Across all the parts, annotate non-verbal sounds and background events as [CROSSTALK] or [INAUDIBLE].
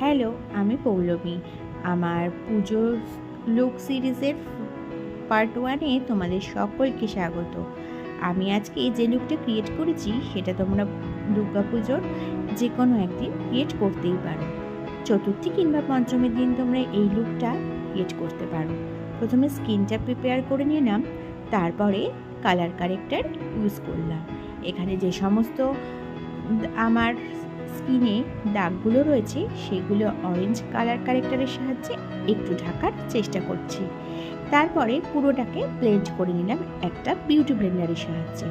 Hello, আমি পৌলমী। আমার পুজোর লুক সিরিজের পার্ট ওয়ানে তোমাদের সকলকে স্বাগত। আমি আজকে এই যে লুকটা ক্রিয়েট করেছি, সেটা তোমরা দুর্গা পুজোর যে কোনো একদিন ক্রিয়েট করতেই পারো। চতুর্থী কিংবা পঞ্চমীর দিন তোমরা এই লুকটা ক্রিয়েট করতে পারো। প্রথমে স্কিনটা প্রিপেয়ার করে নিলাম, তারপরে কালার কারেক্টার ইউজ করলাম। এখানে যে সমস্ত আমার স্কিনে দাগগুলো রয়েছে, সেগুলো অরেঞ্জ কালার কারেক্টারের সাহায্যে একটু ঢাকার চেষ্টা করছি। তারপরে পুরোটাকে ব্লেন্ড করে নিলাম একটা বিউটি ব্লেন্ডারের সাহায্যে।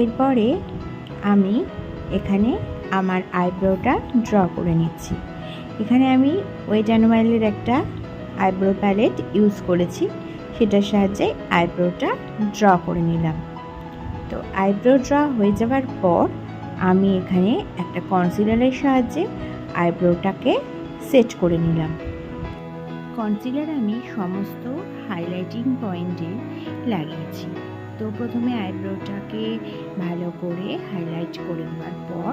এরপরে আমি এখানে আমার আইব্রোটা ড্র করে নিচ্ছি। এখানে আমি ওয়েট অ্যানোয়ালের একটা আইব্রো প্যালেট ইউজ করেছি, সেটার সাহায্যে আইব্রোটা ড্র করে নিলাম। তো আইব্রো ড্র হয়ে যাওয়ার পর আমি এখানে একটা কনসিলারের সাহায্যে আইব্রোটাকে সেট করে নিলাম। কনসিলার আমি সমস্ত হাইলাইটিং পয়েন্টে লাগিয়েছি। তো প্রথমে আইব্রোটাকে ভালো করে হাইলাইট করে নেওয়ার পর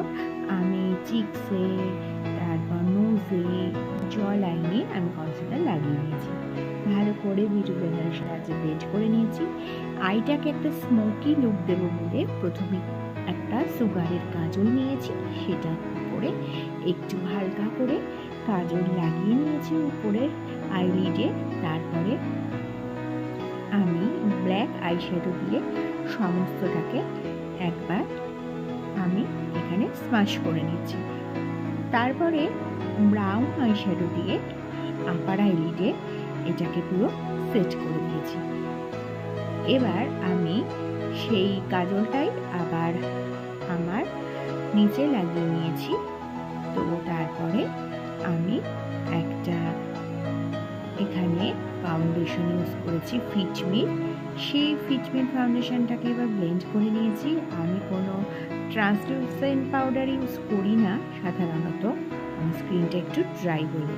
আমি চিক্সে তারপর নোজে জ লাইনে আমি কনসিলার লাগিয়ে নিয়েছি। ভালো করে বিউটি সাহায্যে ব্লেন্ড করে নিয়েছি। আইটাকে একটা স্মোকি লুক দেবো বলে প্রথমে একটা সুগারের কাজল নিয়েছি, সেটা উপরে একটু হালকা করে কাজল লাগিয়ে নিয়েছি উপরের আইলিডে তারপরে আমি ব্ল্যাক আইশ্যাডো দিয়ে সমস্তটাকে একবার আমি এখানে স্মাশ করে নিচ্ছি। তারপরে ব্রাউন আইশ্যাডো দিয়ে আপার আইলিডে এটাকে পুরো সেট করে দিয়েছি। এবার আমি সেই কাজলটাই আবার আমার নিচে লাগিয়ে নিয়েছি। তো তারপরে আমি একটা এখানে ফাউন্ডেশন ইউজ করেছি ফিটমির সেই ফিটমির ফাউন্ডেশনটাকে এবার ব্লেন্ড করে নিয়েছি। আমি কোনো ট্রান্সলুসেন্ট পাউডার ইউজ করি না, সাধারণত। স্ক্রিনটা একটু ড্রাই বলে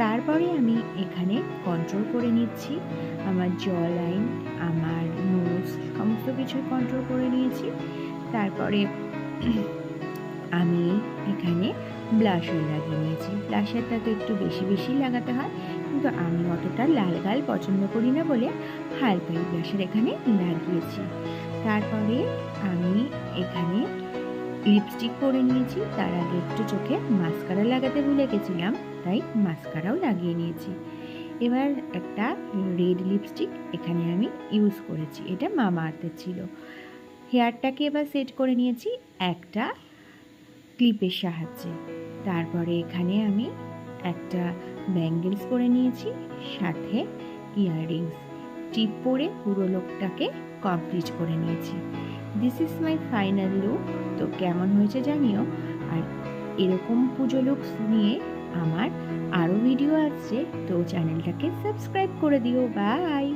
তারপরে আমি এখানে কন্ট্রোল করে নিচ্ছি। আমার জ লাইন আমার নোজ সমস্ত কিছু কন্ট্রোল করে নিয়েছি। তারপরে [CLEARS THROAT] আমি এখানে ব্লাশার লাগিয়ে নিয়েছি। ব্লাশারটা তো একটু বেশি বেশি লাগাতে হয়, কিন্তু আমি অতটা লাল গাল পছন্দ করি না বলে হালকা ব্লাশার এখানে লাগিয়েছি। তারপরে আমি এখানে লিপস্টিক পরে নিয়েছি, তার আগে একটু চোখে মাস্কারা লাগাতে ভুলে গেছিলাম, তাই মাস্কারাও লাগিয়ে নিয়েছি। এবার একটা রেড লিপস্টিক এখানে আমি ইউজ করেছি, এটা মামা আর্থের ছিল। হেয়ারটাকে এবার সেট করে নিয়েছি একটা ক্লিপের সাহায্যে। তারপরে এখানে আমি একটা ব্যাঙ্গেলস পরে নিয়েছি, সাথে ইয়াররিংস টিপ পরে পুরো লোকটাকে কমপ্লিট করে নিয়েছি। This is my final look তো কেমন হয়েছে জানিও? আর এরকম পুজো লুকস নিয়ে আমার আরও ভিডিও আসছে। তো চ্যানেলটাকে সাবস্ক্রাইব করে দিও। বাই